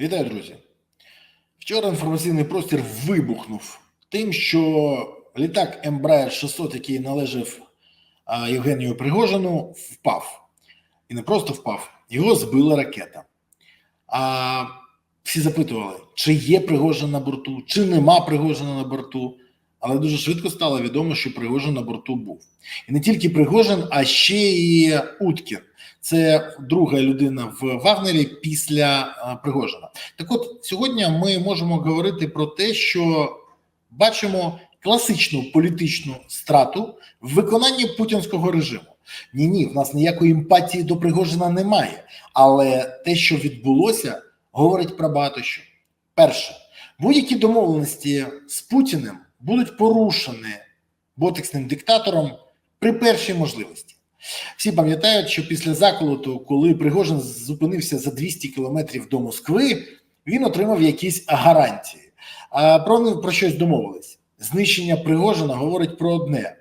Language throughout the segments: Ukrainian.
Вітаю, друзі. Вчора інформаційний простір вибухнув тим, що літак Embraer 600, який належав Євгенію Пригожину, впав. І не просто впав, його збила ракета. А всі запитували, чи є Пригожин на борту, чи нема Пригожина на борту. Але дуже швидко стало відомо, що Пригожин на борту був. І не тільки Пригожин, а ще й Уткін. Це друга людина в Вагнері після а, Пригожина. Так от сьогодні ми можемо говорити про те, що бачимо класичну політичну страту в виконанні путінського режиму. Ні, ні, в нас ніякої емпатії до Пригожина немає. Але те, що відбулося, говорить про багато що. Перше, будь-які домовленості з Путіним будуть порушені ботексним диктатором при першій можливості. Всі пам'ятають, що після заколоту, коли Пригожин зупинився за 200 кілометрів до Москви, він отримав якісь гарантії. А про про щось домовились. Знищення Пригожина говорить про одне: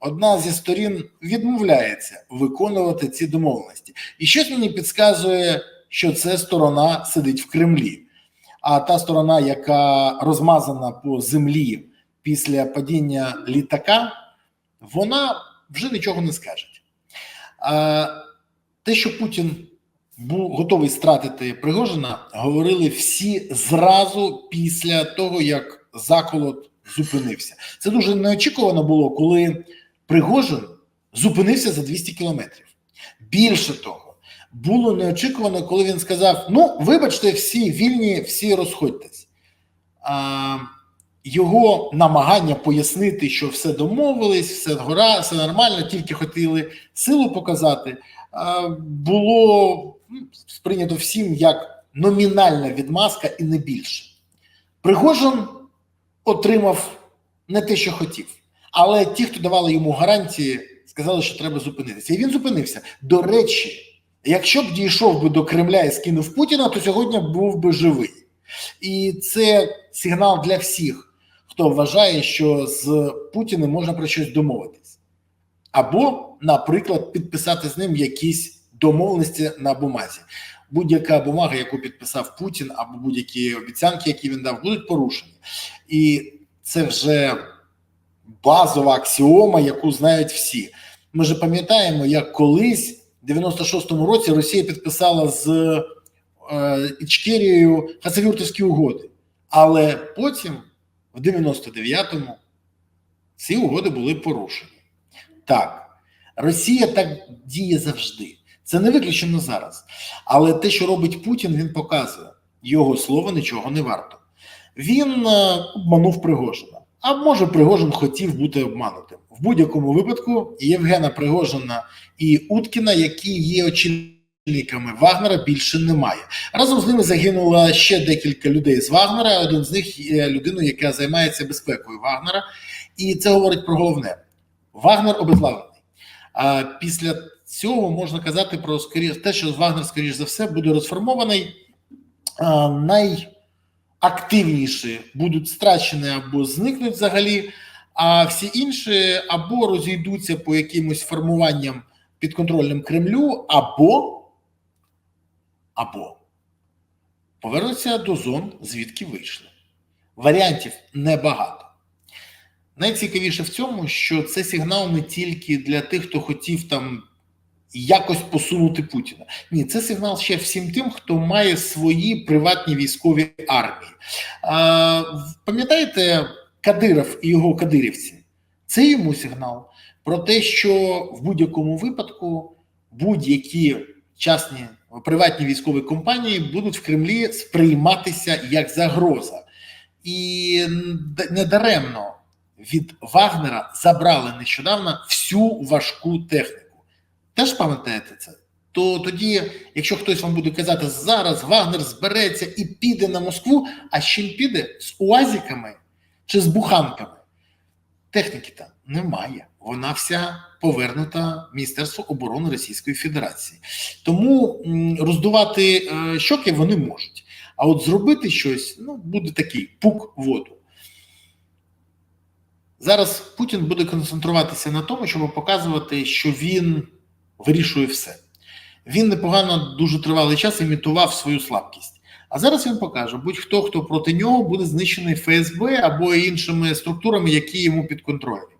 одна зі сторін відмовляється виконувати ці домовленості, і щось мені підказує, що це сторона сидить в Кремлі. А та сторона, яка розмазана по землі після падіння літака, вона вже нічого не скаже. Те, що Путін був готовий стратити Пригожина, говорили всі зразу після того, як заколот зупинився. Це дуже неочікувано було, коли Пригожин зупинився за 200 кілометрів. Більше того, було неочікувано, коли він сказав: Ну, вибачте, всі вільні, всі розходьтесь. Його намагання пояснити, що все домовились, все гора, все нормально, тільки хотіли силу показати, було сприйнято всім як номінальна відмазка і не більше. Пригожин отримав не те, що хотів, але ті, хто давали йому гарантії, сказали, що треба зупинитися. І він зупинився. До речі, якщо б дійшов би до Кремля і скинув Путіна, то сьогодні був би живий. І це сигнал для всіх хто вважає, що з Путіним можна про щось домовитись, або, наприклад, підписати з ним якісь домовленості на бумазі. Будь-яка бумага, яку підписав Путін, або будь-які обіцянки, які він дав, будуть порушені, і це вже базова аксіома, яку знають всі. Ми ж пам'ятаємо, як колись в 96-му році Росія підписала з е, Ічкерією Хасавюртовські угоди, але потім в 99-му ці угоди були порушені. Так, Росія так діє завжди. Це не виключено зараз. Але те, що робить Путін, він показує. Його слово нічого не варто. Він е, обманув Пригожина. А може, Пригожин хотів бути обманутим. В будь-якому випадку Євгена Пригожина і Уткіна, які є очільниками Ліками Вагнера більше немає. Разом з ними загинуло ще декілька людей з Вагнера. Один з них є людиною, яка займається безпекою Вагнера, і це говорить про головне: Вагнер обезглавлений. А після цього можна казати про скоріш те, що Вагнер, скоріш за все, буде розформований. А, найактивніші будуть страчені або зникнуть взагалі, а всі інші або розійдуться по якимось формуванням підконтрольним Кремлю, або або повернуться до зон, звідки вийшли. Варіантів небагато. Найцікавіше в цьому, що це сигнал не тільки для тих, хто хотів там якось посунути Путіна. Ні, це сигнал ще всім тим, хто має свої приватні військові армії. А, Пам'ятаєте, Кадиров і його кадирівці? Це йому сигнал про те, що в будь-якому випадку будь-які частні приватні військові компанії будуть в Кремлі сприйматися як загроза, і недаремно від Вагнера забрали нещодавно всю важку техніку. Теж пам'ятаєте це? То тоді, якщо хтось вам буде казати, зараз Вагнер збереться і піде на Москву, а з чим піде? З уазіками чи з буханками? Техніки там немає. Вона вся повернута Міністерству оборони Російської Федерації. Тому роздувати е, щоки вони можуть. А от зробити щось ну, буде такий пук воду. Зараз Путін буде концентруватися на тому, щоб показувати, що він вирішує все. Він непогано дуже тривалий час імітував свою слабкість. А зараз він покаже: будь-хто, хто проти нього, буде знищений ФСБ або іншими структурами, які йому підконтрольні.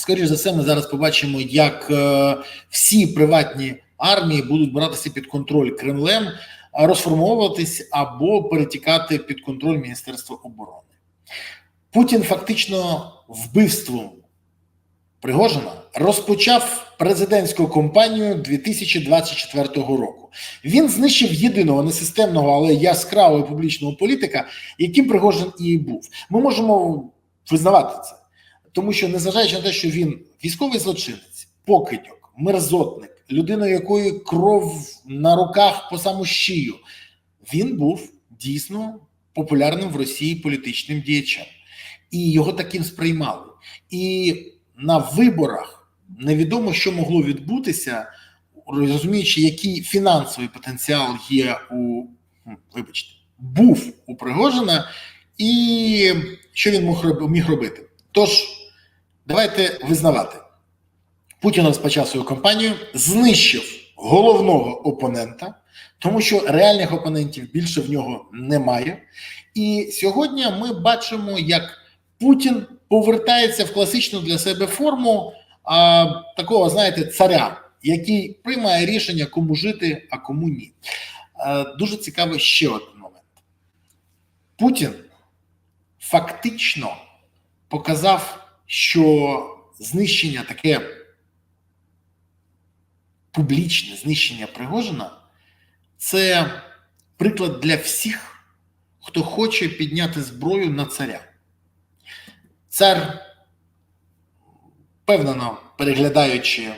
Скоріше за все, ми зараз побачимо, як е, всі приватні армії будуть братися під контроль Кремлем, розформовуватись або перетікати під контроль Міністерства оборони. Путін фактично вбивством Пригожина розпочав президентську кампанію 2024 року. Він знищив єдиного несистемного, але яскравого публічного політика, яким Пригожин і був. Ми можемо визнавати це, тому що, незважаючи на те, що він військовий злочинець, покидьок, мерзотник, людина, якої кров на руках по саму шию, він був дійсно популярним в Росії політичним діячем, і його таким сприймали. І на виборах невідомо, що могло відбутися, розуміючи, який фінансовий потенціал є у вибачте, був у Пригожина, і що він мог міг робити. Тож, давайте визнавати. Путін розпочав свою кампанію, знищив головного опонента, тому що реальних опонентів більше в нього немає. І сьогодні ми бачимо, як Путін повертається в класичну для себе форму а, такого, знаєте, царя, який приймає рішення, кому жити, а кому ні. А, дуже цікавий ще один момент. Путін фактично показав, що знищення таке публічне знищення Пригожина це приклад для всіх, хто хоче підняти зброю на царя. Цар, впевнено, переглядаючи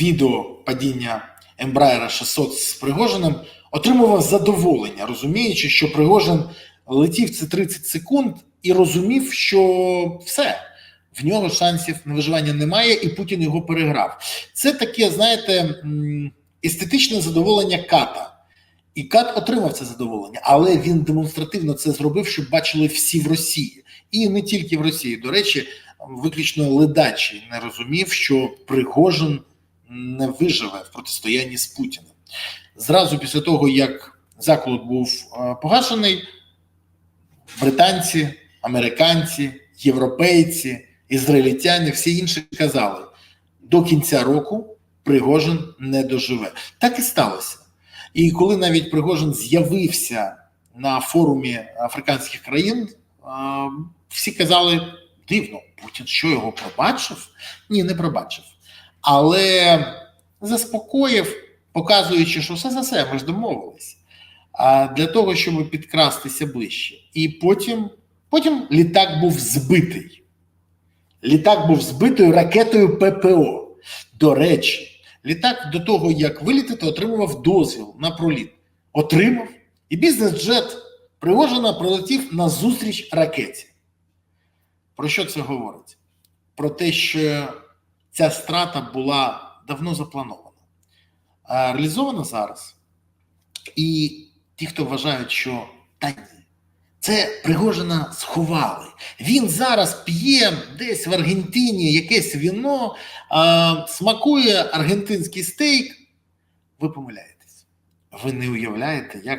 відео падіння Ембраєра 600 з Пригожиним, отримував задоволення, розуміючи, що Пригожин летів це 30 секунд і розумів, що все. В нього шансів на виживання немає, і Путін його переграв. Це таке, знаєте, естетичне задоволення ката. І Кат отримав це задоволення, але він демонстративно це зробив, щоб бачили всі в Росії, і не тільки в Росії. До речі, виключно ледачий не розумів, що Пригожин не виживе в протистоянні з Путіним. Зразу після того, як заклад був погашений, британці, американці, європейці, ізраїльтяни, всі інші казали: до кінця року Пригожин не доживе. Так і сталося. І коли навіть Пригожин з'явився на форумі африканських країн, всі казали: дивно, Путін що його пробачив? Ні, не пробачив. Але заспокоїв, показуючи, що все за все, ми ж домовились. Для того, щоб підкрастися ближче. І потім, потім літак був збитий. Літак був збитою ракетою ППО. До речі. Літак до того, як вилітати, отримував дозвіл на проліт. Отримав, і бізнес-джет Пригожина прилетів на зустріч ракеті. Про що це говорить? Про те, що ця страта була давно запланована, а реалізована зараз. І ті, хто вважають, що та ні, це Пригожина сховали. Він зараз п'є десь в Аргентині якесь віно, а, смакує аргентинський стейк. Ви помиляєтесь. Ви не уявляєте, як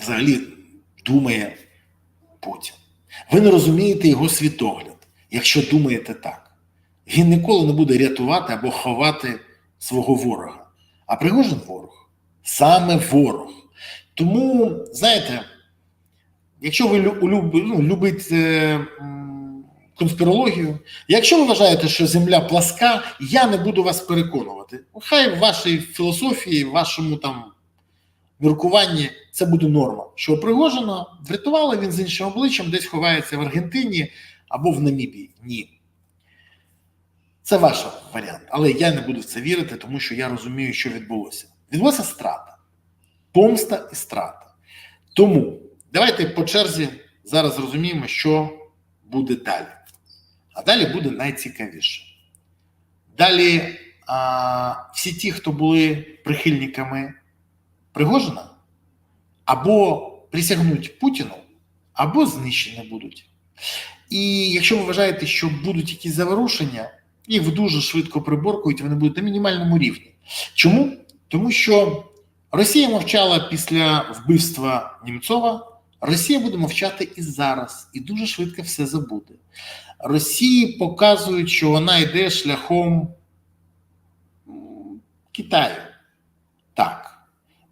взагалі думає Путін. Ви не розумієте його світогляд, якщо думаєте так. Він ніколи не буде рятувати або ховати свого ворога. А Пригожин ворог, саме ворог. Тому, знаєте, якщо ви люб, ну, любите конспірологію, якщо ви вважаєте, що Земля пласка, я не буду вас переконувати. Хай в вашій філософії, в вашому там міркуванні це буде норма. Що Пригожина врятували він з іншим обличчям, десь ховається в Аргентині або в Намібії. Ні. Це ваш варіант. Але я не буду в це вірити, тому що я розумію, що відбулося. Відбулася страта помста і страта. Тому давайте по черзі зараз зрозуміємо, що буде далі. А далі буде найцікавіше. Далі а, всі ті, хто були прихильниками Пригожина, або присягнуть Путіну, або знищені будуть. І якщо ви вважаєте, що будуть якісь заворушення, їх дуже швидко приборкують, вони будуть на мінімальному рівні. Чому? Тому що Росія мовчала після вбивства Німцова. Росія буде мовчати і зараз, і дуже швидко все забуде. Росії показують, що вона йде шляхом Китаю. Так,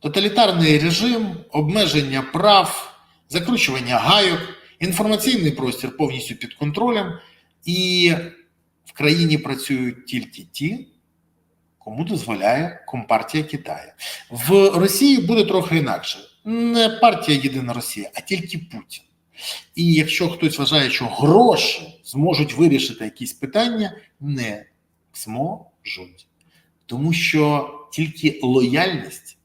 тоталітарний режим, обмеження прав, закручування гайок, інформаційний простір повністю під контролем, і в країні працюють тільки ті, кому дозволяє Компартія Китаю. В Росії буде трохи інакше. Не партія Єдина Росія, а тільки Путін. І якщо хтось вважає, що гроші зможуть вирішити якісь питання, не зможуть. Тому що тільки лояльність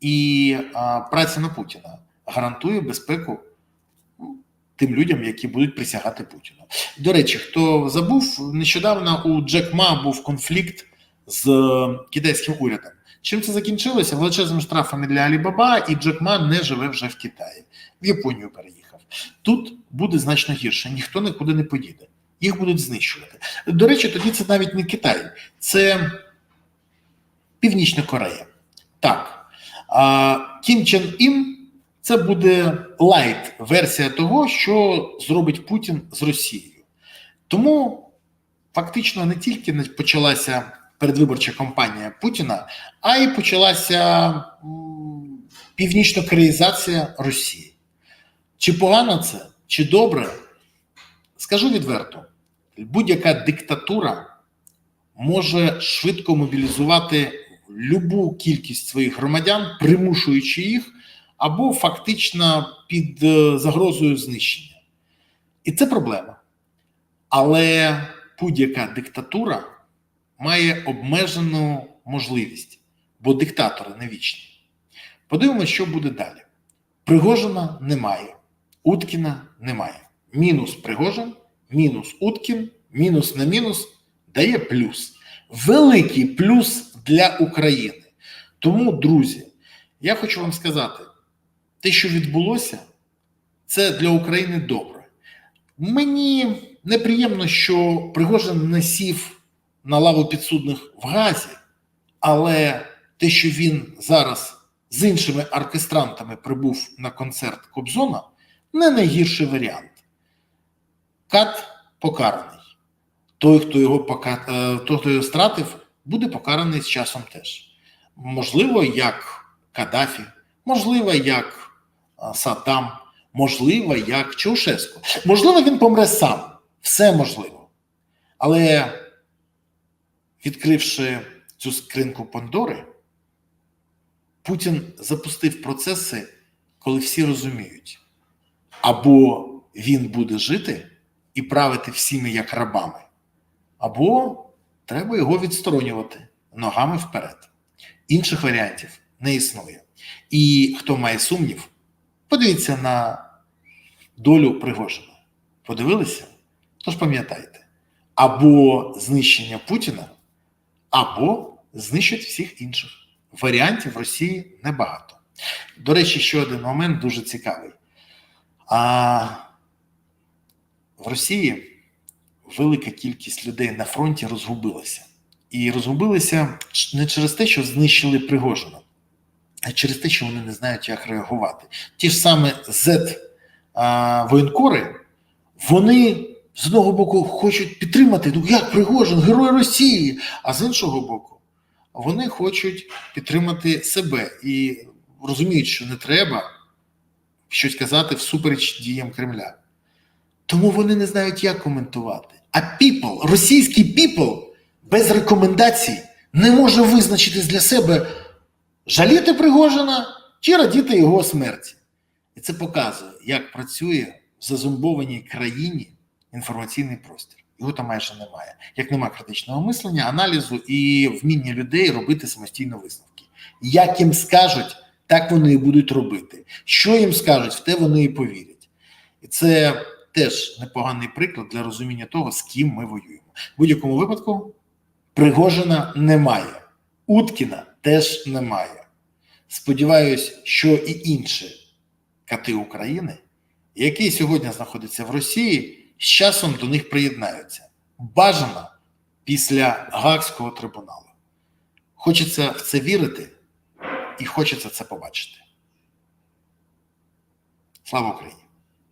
і а, праця на Путіна гарантує безпеку ну, тим людям, які будуть присягати Путіну. До речі, хто забув, нещодавно у Джек Ма був конфлікт з е, китайським урядом. Чим це закінчилося? Величезними штрафами для Алібаба, і Джек Ма не живе вже в Китаї, в Японію переїхав. Тут буде значно гірше, ніхто нікуди не поїде. Їх будуть знищувати. До речі, тоді це навіть не Китай, це Північна Корея. Так. Кім Чен Ін це буде лайт версія того, що зробить Путін з Росією. Тому фактично не тільки почалася передвиборча кампанія Путіна, а й почалася м, північно-кореїзація Росії. Чи погано це, чи добре? Скажу відверто: будь-яка диктатура може швидко мобілізувати любу кількість своїх громадян, примушуючи їх, або фактично під е, загрозою знищення. І це проблема. Але будь-яка диктатура має обмежену можливість, бо диктатори не вічні. Подивимося, що буде далі. Пригожина немає, Уткіна немає. Мінус Пригожин, мінус Уткін, мінус на мінус дає плюс. Великий плюс для України. Тому, друзі, я хочу вам сказати: те, що відбулося, це для України добре. Мені неприємно, що Пригожин не сів на лаву підсудних в Газі, але те, що він зараз з іншими оркестрантами прибув на концерт Кобзона, не найгірший варіант. Кат покараний. Той, хто його пока... е, той, хто його стратив, буде покараний з часом теж. Можливо, як Каддафі, можливо, як а, Саддам, можливо, як Чаушеску. Можливо, він помре сам. Все можливо. Але відкривши цю скринку Пандори, Путін запустив процеси, коли всі розуміють, або він буде жити і правити всіми як рабами, або треба його відсторонювати ногами вперед. Інших варіантів не існує. І хто має сумнів, подивіться на долю Пригожина. Подивилися? Тож пам'ятайте, або знищення Путіна, або знищать всіх інших. Варіантів в Росії небагато. До речі, ще один момент дуже цікавий. А в Росії велика кількість людей на фронті розгубилася. І розгубилися не через те, що знищили Пригожина, а через те, що вони не знають, як реагувати. Ті ж саме z воєнкори, вони з одного боку хочуть підтримати, ну як Пригожин, герой Росії, а з іншого боку, вони хочуть підтримати себе і розуміють, що не треба щось казати всупереч діям Кремля. Тому вони не знають, як коментувати. А people, російський people без рекомендацій не може визначити для себе жаліти Пригожина чи радіти його смерті. І це показує, як працює в зазумбованій країні інформаційний простір. Його там майже немає. Як нема критичного мислення, аналізу і вміння людей робити самостійно висновки. Як їм скажуть, так вони і будуть робити. Що їм скажуть, в те вони і повірять. І це теж непоганий приклад для розуміння того, з ким ми воюємо. В будь-якому випадку Пригожина немає, Уткіна теж немає. Сподіваюсь, що і інші кати України, які сьогодні знаходяться в Росії, з часом до них приєднаються. Бажано після Гаагського трибуналу. Хочеться в це вірити, і хочеться це побачити. Слава Україні!